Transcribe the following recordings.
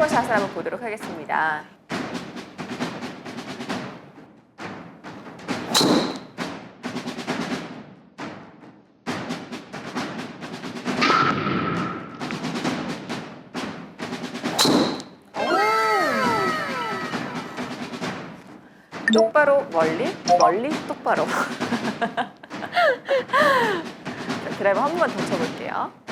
드라이버 샷을 한번 보도록 하겠습니다. 오. 똑바로 멀리, 멀리 똑바로. 자, 드라이버 한 번만 더 쳐볼게요.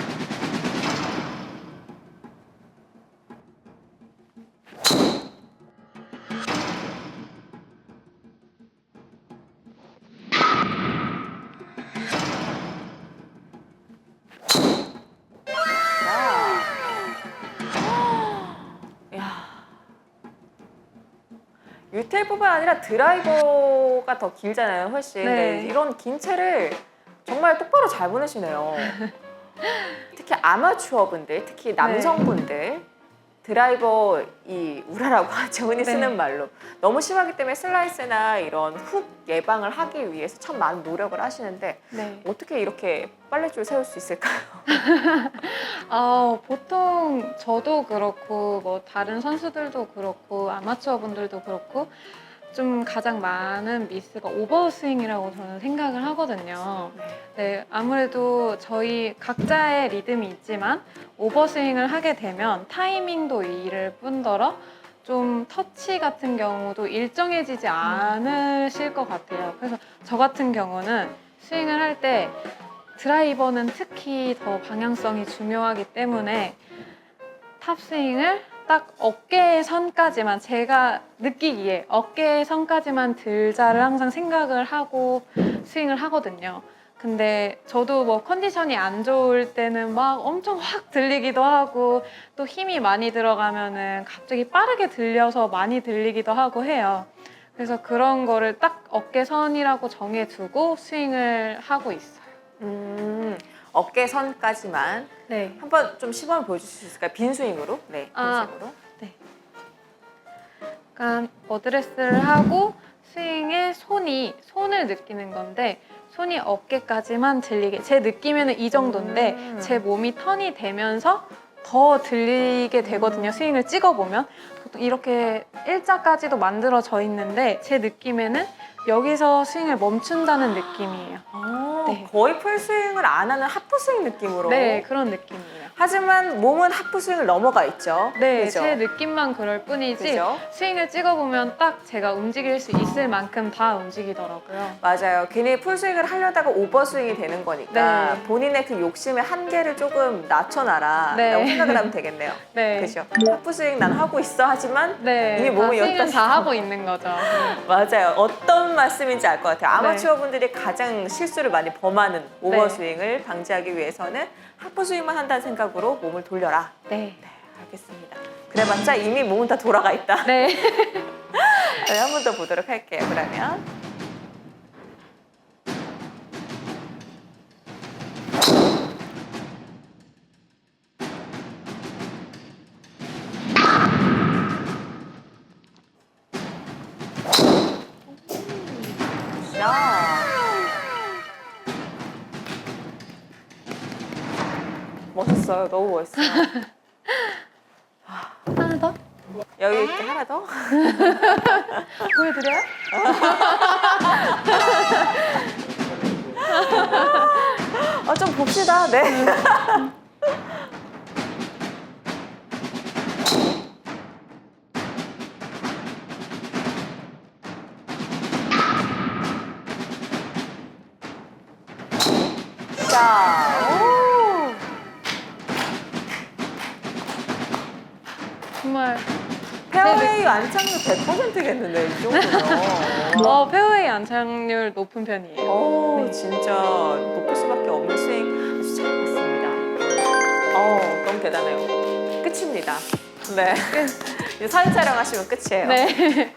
유텔뿐만 아니라 드라이버가 더 길잖아요, 훨씬. 네. 네, 이런 긴 채를 정말 똑바로 잘 보내시네요. 특히 아마추어 분들, 특히 남성분들 드라이버 이 우라라고 하죠, 흔히 네. 쓰는 말로 너무 심하기 때문에 슬라이스나 이런 훅 예방을 하기 위해서 참 많은 노력을 하시는데 네. 어떻게 이렇게 빨래줄 세울 수 있을까요? 어, 보통 저도 그렇고 뭐 다른 선수들도 그렇고 아마추어 분들도 그렇고 좀 가장 많은 미스가 오버스윙이라고 저는 생각을 하거든요. 네, 아무래도 저희 각자의 리듬이 있지만 오버스윙을 하게 되면 타이밍도 이를 뿐더러 좀 터치 같은 경우도 일정해지지 않으실 것 같아요. 그래서 저 같은 경우는 스윙을 할 때 드라이버는 특히 더 방향성이 중요하기 때문에 탑스윙을 딱 어깨의 선까지만 제가 느끼기에 어깨의 선까지만 들자를 항상 생각을 하고 스윙을 하거든요. 근데 저도 뭐 컨디션이 안 좋을 때는 막 엄청 확 들리기도 하고 또 힘이 많이 들어가면은 갑자기 빠르게 들려서 많이 들리기도 하고 해요. 그래서 그런 거를 딱 어깨선이라고 정해두고 스윙을 하고 있어요. 음, 어깨선까지만 네. 한번 좀 시범을 보여주실 수 있을까요? 빈 스윙으로? 네, 빈 아. 스윙으로. 약간 어드레스를 하고 스윙에 손이 손을 느끼는 건데 손이 어깨까지만 들리게 제 느낌에는 이 정도인데 음. 제 몸이 턴이 되면서 더 들리게 되거든요 스윙을 찍어 보면 보통 이렇게 일자까지도 만들어져 있는데 제 느낌에는 여기서 스윙을 멈춘다는 느낌이에요 어, 네. 거의 풀스윙을 안 하는 하프스윙 느낌으로. 네 그런 느낌이에요 하지만 몸은 하프 스윙을 넘어가 있죠. 네 그죠? 제 느낌만 그럴 뿐이지 그죠? 스윙을 찍어보면 딱 제가 움직일 수 있을 만큼 다 움직이더라고요 맞아요. 괜히 풀스윙을 하려다가 오버스윙이 되는 거니까 네. 본인의 그 욕심의 한계를 조금 낮춰놔라 네. 라고 생각을 하면 되겠네요. 네. 그죠? 하프스윙 난 하고 있어 하지만 네, 이미 몸이 다 스윙은 여기까지 다 하고 있는 거죠. 맞아요. 어떤 말씀인지 알 것 같아요. 네. 아마추어 분들이 가장 실수를 많이 범하는 오버스윙을 방지하기 위해서는 하프스윙만 한다는 생각 으로 몸을 돌려라. 네. 네, 알겠습니다. 그래봤자 이미 몸은 다 돌아가 있다. 네. 네, 한번 더 보도록 할게요. 그러면. 야. 멋있어요. 너무 멋있어요. 하나 더 여기 이렇게 하나 더. 보여드려요? 아, 좀 봅시다. 네. 자, 정말 페어웨이 안착률 100%겠는데, 이 정도면. 어, 페어웨이 안착률 높은 편이에요. 오, 네. 진짜 높을 수밖에 없는 스윙 아주 잘 봤습니다. 어, 너무 대단해요. 끝입니다. 네. 사진 촬영하시면 끝이에요. 네.